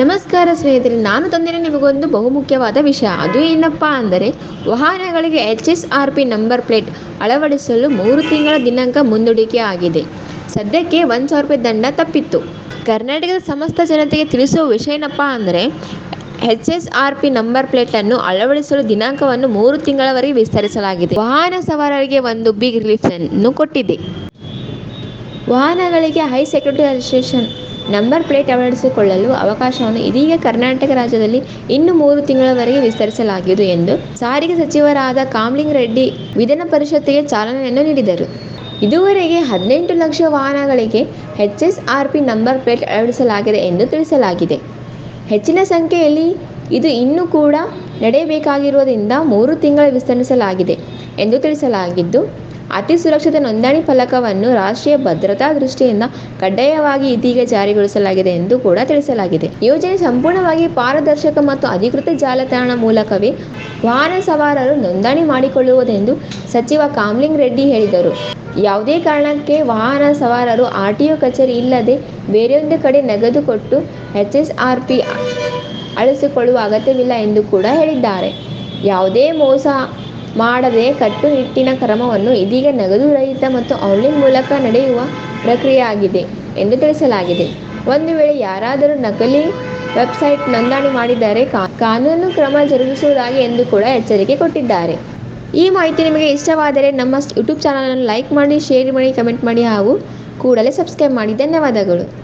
ನಮಸ್ಕಾರ ಸ್ನೇಹಿತರೆ, ನಾನು ತಂದಿರೋ ನಿಮಗೊಂದು ಬಹುಮುಖ್ಯವಾದ ವಿಷಯ. ಅದು ಏನಪ್ಪ ಅಂದರೆ, ವಾಹನಗಳಿಗೆ H S R P number plate ಅಳವಡಿಸಲು ಮೂರು ತಿಂಗಳ ದಿನಾಂಕ ಮುಂದೂಡಿಕೆ ಆಗಿದೆ. ಸದ್ಯಕ್ಕೆ ಒಂದು ಸಾವಿರ ರೂಪಾಯಿ ದಂಡ ತಪ್ಪಿತ್ತು. ಕರ್ನಾಟಕದ ಸಮಸ್ತ ಜನತೆಗೆ ತಿಳಿಸುವ ವಿಷಯ ಏನಪ್ಪ ಅಂದರೆ H S R P number ಪ್ಲೇಟನ್ನು ಅಳವಡಿಸಲು ದಿನಾಂಕವನ್ನು ಮೂರು ತಿಂಗಳವರೆಗೆ ವಿಸ್ತರಿಸಲಾಗಿದೆ. ವಾಹನ ಸವಾರರಿಗೆ ಒಂದು ಬಿಗ್ ರಿಲೀಫ್ ಅನ್ನು ಕೊಟ್ಟಿದೆ. ವಾಹನಗಳಿಗೆ high security registration number plate ಅಳವಡಿಸಿಕೊಳ್ಳಲು ಅವಕಾಶವನ್ನು ಇದೀಗ ಕರ್ನಾಟಕ ರಾಜ್ಯದಲ್ಲಿ ಇನ್ನು ಮೂರು ತಿಂಗಳವರೆಗೆ ವಿಸ್ತರಿಸಲಾಗಿದೆ ಎಂದು ಸಾರಿಗೆ ಸಚಿವರಾದ ಕಾಮ್ಲಿಂಗ್ ರೆಡ್ಡಿ ವಿಧಾನ ಪರಿಷತ್ತಿಗೆ ಚಾಲನೆಯನ್ನು ನೀಡಿದರು. ಇದುವರೆಗೆ ಹದಿನೆಂಟು ಲಕ್ಷ ವಾಹನಗಳಿಗೆ H S R P number plate ಅಳವಡಿಸಲಾಗಿದೆ ಎಂದು ತಿಳಿಸಲಾಗಿದೆ. ಹೆಚ್ಚಿನ ಸಂಖ್ಯೆಯಲ್ಲಿ ಇದು ಇನ್ನೂ ಕೂಡ ನಡೆಯಬೇಕಾಗಿರುವುದರಿಂದ ಮೂರು ತಿಂಗಳ ವಿಸ್ತರಿಸಲಾಗಿದೆ ಎಂದು ತಿಳಿಸಲಾಗಿದ್ದು ಅತಿ ಸುರಕ್ಷಿತ ನೋಂದಣಿ ಫಲಕವನ್ನು ರಾಷ್ಟ್ರೀಯ ಭದ್ರತಾ ದೃಷ್ಟಿಯಿಂದ ಕಡ್ಡಾಯವಾಗಿ ಇದೀಗ ಜಾರಿಗೊಳಿಸಲಾಗಿದೆ ಎಂದು ಕೂಡ ತಿಳಿಸಲಾಗಿದೆ. ಯೋಜನೆ ಸಂಪೂರ್ಣವಾಗಿ ಪಾರದರ್ಶಕ ಮತ್ತು ಅಧಿಕೃತ ಜಾಲತಾಣ ಮೂಲಕವೇ ವಾಹನ ಸವಾರರು ನೋಂದಣಿ ಮಾಡಿಕೊಳ್ಳುವುದೆಂದು ಸಚಿವ ಕಾಮ್ಲಿಂಗ್ ರೆಡ್ಡಿ ಹೇಳಿದರು. ಯಾವುದೇ ಕಾರಣಕ್ಕೆ ವಾಹನ ಸವಾರರು ಆರ್ ಟಿ ಒ ಕಚೇರಿ ಇಲ್ಲದೆ ಬೇರೆಯೊಂದು ಕಡೆ ನಗದು ಕೊಟ್ಟು ಎಚ್ ಎಸ್ ಆರ್ ಪಿ ಅಳಿಸಿಕೊಳ್ಳುವ ಅಗತ್ಯವಿಲ್ಲ ಎಂದು ಕೂಡ ಹೇಳಿದ್ದಾರೆ. ಯಾವುದೇ ಮೋಸ ಮಾಡದೆ ಕಟ್ಟುನಿಟ್ಟಿನ ಕ್ರಮವನ್ನು ಇದೀಗ ನಗದು ರಹಿತ ಮತ್ತು ಆನ್ಲೈನ್ ಮೂಲಕ ನಡೆಯುವ ಪ್ರಕ್ರಿಯೆಯಾಗಿದೆ ಎಂದು ತಿಳಿಸಲಾಗಿದೆ. ಒಂದು ವೇಳೆ ಯಾರಾದರೂ ನಕಲಿ ವೆಬ್ಸೈಟ್ ನೋಂದಣಿ ಮಾಡಿದರೆ ಕಾನೂನು ಕ್ರಮ ಜರುಗಿಸುವುದಾಗಿ ಎಂದು ಕೂಡ ಎಚ್ಚರಿಕೆ ಕೊಟ್ಟಿದ್ದಾರೆ. ಈ ಮಾಹಿತಿ ನಿಮಗೆ ಇಷ್ಟವಾದರೆ ನಮ್ಮ ಯೂಟ್ಯೂಬ್ ಚಾನಲನ್ನು ಲೈಕ್ ಮಾಡಿ, ಶೇರ್ ಮಾಡಿ, ಕಮೆಂಟ್ ಮಾಡಿ ಹಾಗೂ ಕೂಡಲೇ ಸಬ್ಸ್ಕ್ರೈಬ್ ಮಾಡಿ. ಧನ್ಯವಾದಗಳು.